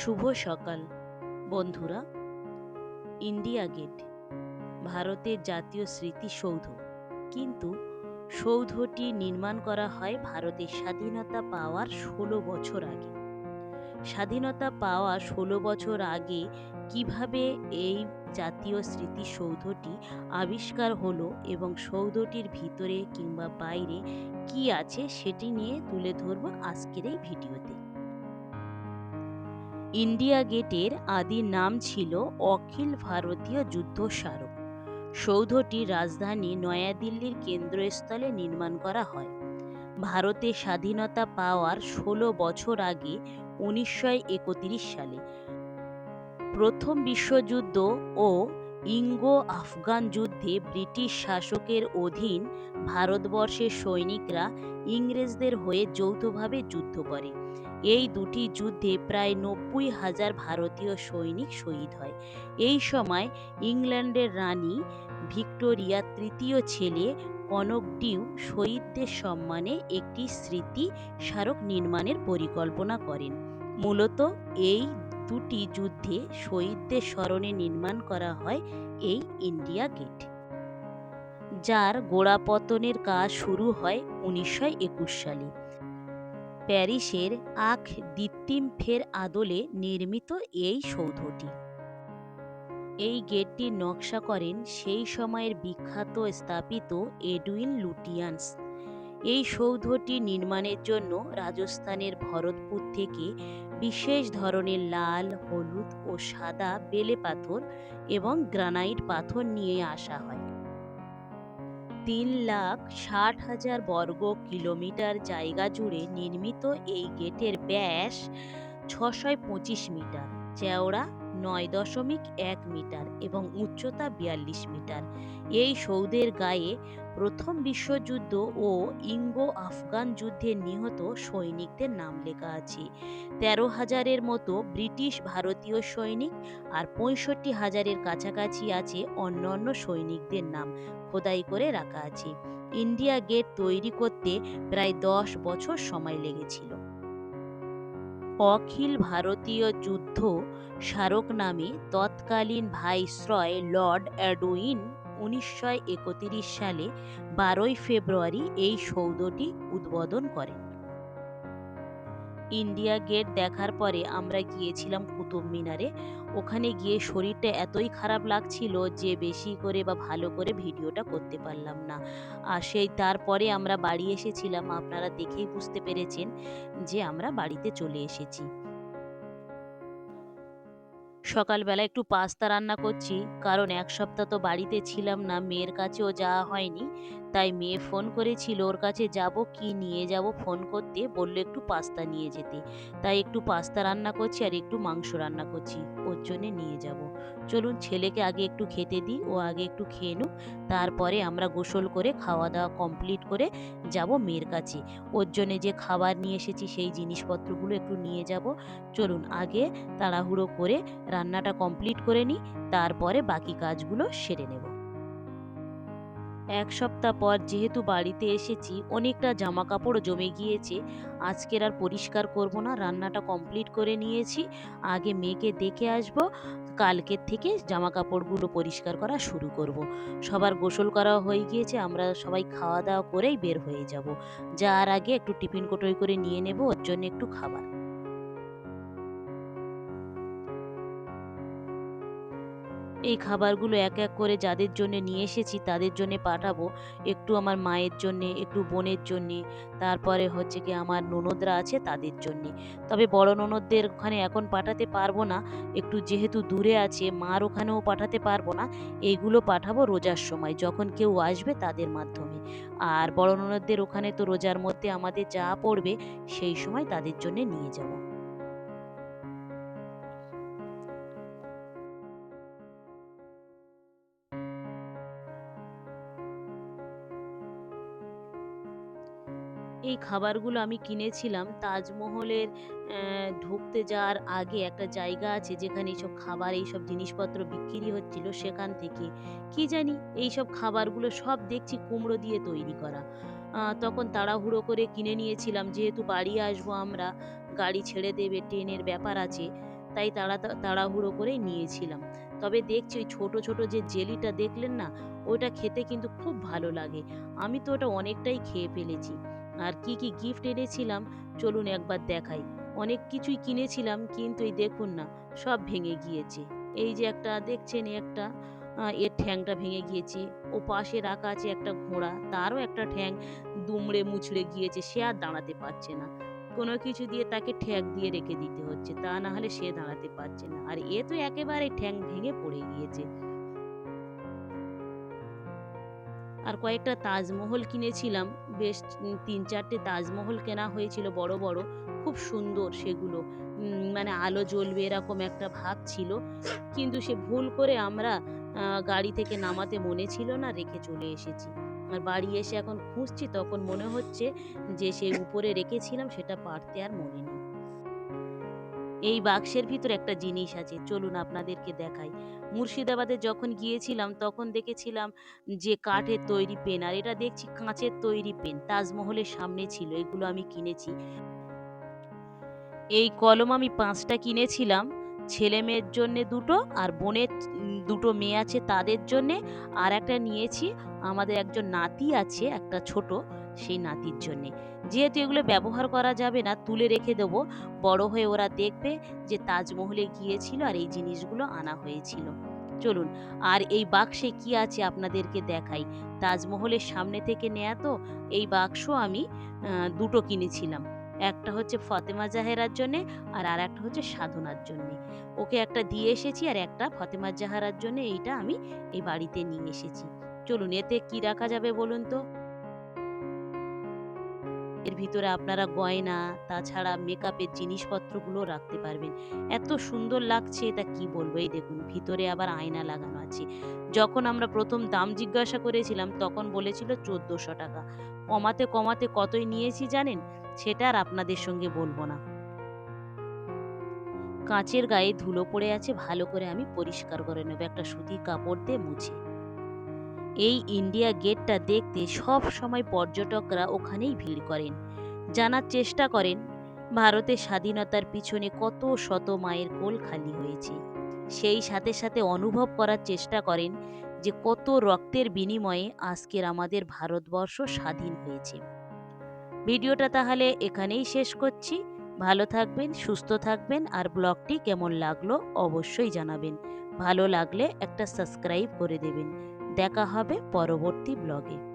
শুভ সকাল। বন্ধুরা, India gate, ভারতের জাতীয় স্মৃতিসৌধ। কিন্তু সৌধটি নির্মাণ করা হয় ভারতের স্বাধীনতা পাওয়ার ষোলো বছর আগে। স্বাধীনতা পাওয়া ষোলো বছর আগে কীভাবে এই জাতীয় স্মৃতিসৌধটি আবিষ্কার হলো এবং সৌধটির ভিতরে কিংবা বাইরে কি আছে সেটি নিয়ে তুলে ধরব আজকের এই ভিডিওতে। ইন্ডিয়া গেটের আদি নাম ছিল অখিল ভারতীয় যুদ্ধ স্মারক। সৌধটি রাজধানী নয়াদিল্লির কেন্দ্রস্থলে নির্মাণ করা হয়। ভারতে স্বাধীনতা পাওয়ার ষোলো বছর আগে উনিশশো একত্রিশ সালে প্রথম বিশ্বযুদ্ধ ও ইঙ্গো আফগান যুদ্ধে ব্রিটিশ শাসকের অধীন ভারতবর্ষের সৈনিকরা ইংরেজদের হয়ে যৌথভাবে যুদ্ধ করে। এই দুটি যুদ্ধে প্রায় নব্বই হাজার ভারতীয় সৈনিক শহীদ হয়। এই সময় ইংল্যান্ডের রানী ভিক্টোরিয়া তৃতীয় ছেলে কনকডিউ শহীদদের সম্মানে একটি স্মৃতি স্মারক নির্মাণের পরিকল্পনা করেন। মূলত এই দুটি যুদ্ধে শহীদদের স্মরণে নির্মাণ করা হয় এই ইন্ডিয়া গেট। যার গোড়াপতনের কাজ শুরু হয় উনিশশো একুশ সালে। প্যারিসের আখ দিত্তিমফের আদলে নির্মিত এই সৌধটি। এই গেটটির নকশা করেন সেই সময়ের বিখ্যাত স্থাপিত এডুইন লুটিয়ান্স। এই সৌধটি নির্মাণের জন্য রাজস্থানের ভরতপুর থেকে বিশেষ ধরনের লাল, হলুদ ও সাদা বেলে পাথর এবং গ্রানাইট পাথর নিয়ে আসা হয়। তিন লাখ ষাট হাজার বর্গ কিলোমিটার জায়গা জুড়ে নির্মিত এই গেটের ব্যাস ছশয় পঁচিশ মিটার। চওড়া নয় দশমিক এক মিটার এবং উচ্চতা বিয়াল্লিশ মিটার। এই সৌধের গায়ে প্রথম বিশ্বযুদ্ধ ও ইঙ্গো আফগান যুদ্ধে নিহত সৈনিকদের নাম লেখা আছে। তেরো হাজারের মতো ব্রিটিশ ভারতীয় সৈনিক আর পঁয়ষট্টি হাজারের কাছাকাছি আছে অন্য অন্য সৈনিকদের নাম খোদাই করে রাখা আছে। ইন্ডিয়া গেট তৈরি করতে প্রায় দশ বছর সময় লেগেছিল। অখিল ভারতীয় যুদ্ধ স্মারক নামে তৎকালীন ভাইসরয় লর্ড অ্যাডুইন উনিশশো একত্রিশ সালে বারোই ফেব্রুয়ারি এই সৌধটি উদ্বোধন করেন। ইন্ডিয়া গেট দেখার পরে আমরা গিয়েছিলাম কুতুব মিনারে। ওখানে গিয়ে শরীরটা এতই খারাপ লাগছিল যে বেশি করে বা ভালো করে ভিডিওটা করতে পারলাম না। আর সেই তারপরে আমরা বাড়ি এসেছিলাম, আপনারা দেখেই বুঝতে পেরেছেন যে আমরা বাড়িতে চলে এসেছি। সকালবেলা একটু পাস্তা রান্না করছি, কারণ এক সপ্তাহ তো বাড়িতে ছিলাম না, মেয়ের কাছেও যাওয়া হয়নি। তাই মেয়ে ফোন করেছিল ওর কাছে, যাব কি নিয়ে যাব ফোন করতে? বলল, একটু পাস্তা নিয়ে যেতে। তাই একটু পাস্তা রান্না করছি আর একটু মাংস রান্না করছি, ওর জন্যে নিয়ে যাব। চলুন ছেলেকে আগে একটু খেতে দিই, ও আগে একটু খেয়ে নুক, তারপরে আমরা গোসল করে খাওয়া দাওয়া কমপ্লিট করে যাব মেয়ের কাছে। ওর জন্যে যে খাবার নিয়ে এসেছি সেই জিনিসপত্রগুলো একটু নিয়ে যাব। চলুন আগে তাড়াহুড়ো করে রান্নাটা কমপ্লিট করে নিই, তারপরে বাকি কাজগুলো সেরে নেব। এক সপ্তাহ পর যেহেতু বাড়িতে এসেছি, অনেকটা জামা কাপড় জমে গিয়েছে। আজকের আর পরিষ্কার করব না, রান্নাটা কমপ্লিট করে নিয়েছি। আগে মেয়েকে দেখে আসব, কালকের থেকে জামা কাপড়গুলো পরিষ্কার করা শুরু করব। সবার গোসল করা হয়ে গিয়েছে, আমরা সবাই খাওয়া দাওয়া করেই বের হয়ে যাব। যার আগে একটু টিফিন কোটোই করে নিয়ে নেব, ওর জন্য একটু খাবার। এই খাবারগুলো এক এক করে যাদের জন্য নিয়ে এসেছি তাদের জন্য পাঠাবো, একটু আমার মায়ের জন্যে, একটু বোনের জন্যে, তারপরে হচ্ছে কি আমার ননদরা আছে তাদের জন্যে। তবে বড় ননদদের ওখানে এখন পাঠাতে পারব না, একটু যেহেতু দূরে আছে, মার ওখানেও পাঠাতে পারব না, এইগুলো পাঠাবো রোজার সময়, যখন কেউ আসবে তাদের মাধ্যমে। আর বড় ননদদের ওখানে তো রোজার মধ্যে আমাদের যা পড়বে, সেই সময় তাদের জন্য নিয়ে যাব। এই খাবারগুলো আমি কিনেছিলাম তাজমহলের ঢুকতে যাওয়ার আগে একটা জায়গা আছে যেখানে এইসব খাবার, এইসব জিনিসপত্র বিক্রি হচ্ছিল সেখান থেকে। কি জানি এইসব খাবারগুলো সব দেখছি কুমড়ো দিয়ে তৈরি করা। তখন তাড়াহুড়ো করে কিনে নিয়েছিলাম। যেহেতু বাড়ি আসব আমরা, গাড়ি ছেড়ে দেবে, ট্রেনের ব্যাপার আছে, তাই তাড়া, তাড়াহুড়ো করে নিয়েছিলাম। তবে দেখছি ওই ছোটো ছোটো যে জেলিটা দেখলেন না, ওটা খেতে কিন্তু খুব ভালো লাগে। আমি তো ওটা অনেকটাই খেয়ে ফেলেছি। আর কি কি গিফট এনেছিলাম, চলুন একবার দেখাই। অনেক কিছুই কিনেছিলাম, কিন্তু এই দেখুন না, সব ভেঙে গিয়েছে। এই যে একটা, দেখছেন একটা? এর ঠ্যাংটা ভেঙে গিয়েছে। ও পাশে রাখা আছে একটা ঘোড়া, তারও একটা ঠ্যাং দুমড়ে মুচড়ে গিয়েছে, সে আর দাঁড়াতে পারছে না। কোনো কিছু দিয়ে তাকে ঠ্যাং দিয়ে রেখে দিতে হচ্ছে, তা না হলে সে দাঁড়াতে পারছে না। আর এ তো একেবারে ঠ্যাং ভেঙে পড়ে গিয়েছে। আর কয়েকটা তাজমহল কিনেছিলাম। বেশ তিন চারটে তাজমহল কেনা হয়েছিল বড় বড়। খুব সুন্দর সেগুলো। মানে আলো জ্বলবে এরকম একটা ভাব ছিল। কিন্তু সে ভুল করে আমরা গাড়ি থেকে নামাতে মনে ছিল না, রেখে চলে এসেছি। আর বাড়ি এসে এখন খুঁজছি, তখন মনে হচ্ছে যে সেই উপরে রেখেছিলাম, সেটা পারতে আর মনে নেই। এই বাক্সের ভিতর একটা জিনিস আছে, চলুন আপনাদেরকে দেখাই। মুর্শিদাবাদে যখন গিয়েছিলাম, তখন দেখেছিলাম যে কাঠের তৈরি পেন, আর এটা দেখছি কাঁচের তৈরি পেন, তাজমহলের সামনে ছিল, এগুলো আমি কিনেছি। এই কলম আমি পাঁচটা কিনেছিলাম ছেলে মেয়ের জন্যে দুটো আর বোনের দুটো মেয়ে আছে তাদের জন্যে, আর একটা নিয়েছি। আমাদের একজন নাতি আছে, একটা ছোট। সেই নাতির জন্যে। যেহেতু এগুলো ব্যবহার করা যাবে না, তুলে রেখে দেবো। বড় হয়ে ওরা দেখবে যে তাজমহলে গিয়েছিল আর এই জিনিসগুলো আনা হয়েছিল। চলুন, আর এই বাক্সে কি আছে আপনাদেরকে দেখাই? তাজমহলের সামনে থেকে নেয়া তো, এই বাক্স আমি দুটো কিনেছিলাম। একটা হচ্ছে ফতেমা জাহেরার জন্যে আর আর একটা হচ্ছে সাধনার জন্যে। ওকে একটা দিয়ে এসেছি আর একটা ফতেমা জাহারার জন্য এইটা আমি এই বাড়িতে নিয়ে এসেছি। চলুন, এতে কি রাখা যাবে বলুন তো? এর ভিতরে আপনারা গয়না, তাছাড়া মেকআপের জিনিসপত্রগুলো রাখতে পারবেন। এত সুন্দর লাগছে এটা কি বলব? এই দেখুন, ভিতরে আবার আয়না লাগানো আছে। যখন আমরা প্রথম দাম জিজ্ঞাসা করেছিলাম, তখন বলেছিল চোদ্দোশো টাকা। কমাতে কমাতে কতই নিয়েছি জানেন? সেটা আর আপনাদের সঙ্গে বলব না। কাঁচের গায়ে ধুলো পড়ে আছে, ভালো করে আমি পরিষ্কার করে নেব। একটা সুতির কাপড় দিয়ে মুছে। এই ইন্ডিয়া গেটটা দেখতে সব সময় পর্যটকরা ওখানেই ভিড় করেন, জানার চেষ্টা করেন, ভারতের স্বাধীনতার পিছনে কত শত মায়ের কোল খালি হয়েছে। সেই সাথে সাথে অনুভব করার চেষ্টা করেন যে কত রক্তের বিনিময়ে আজকের আমাদের ভারতবর্ষ স্বাধীন হয়েছে। ভিডিওটা তাহলে এখানেই শেষ করছি। ভালো থাকবেন, সুস্থ থাকবেন আর ব্লগটি কেমন লাগল অবশ্যই জানাবেন। ভালো লাগলে একটা সাবস্ক্রাইব করে দেবেন। দেখা হবে পরবর্তী ব্লগে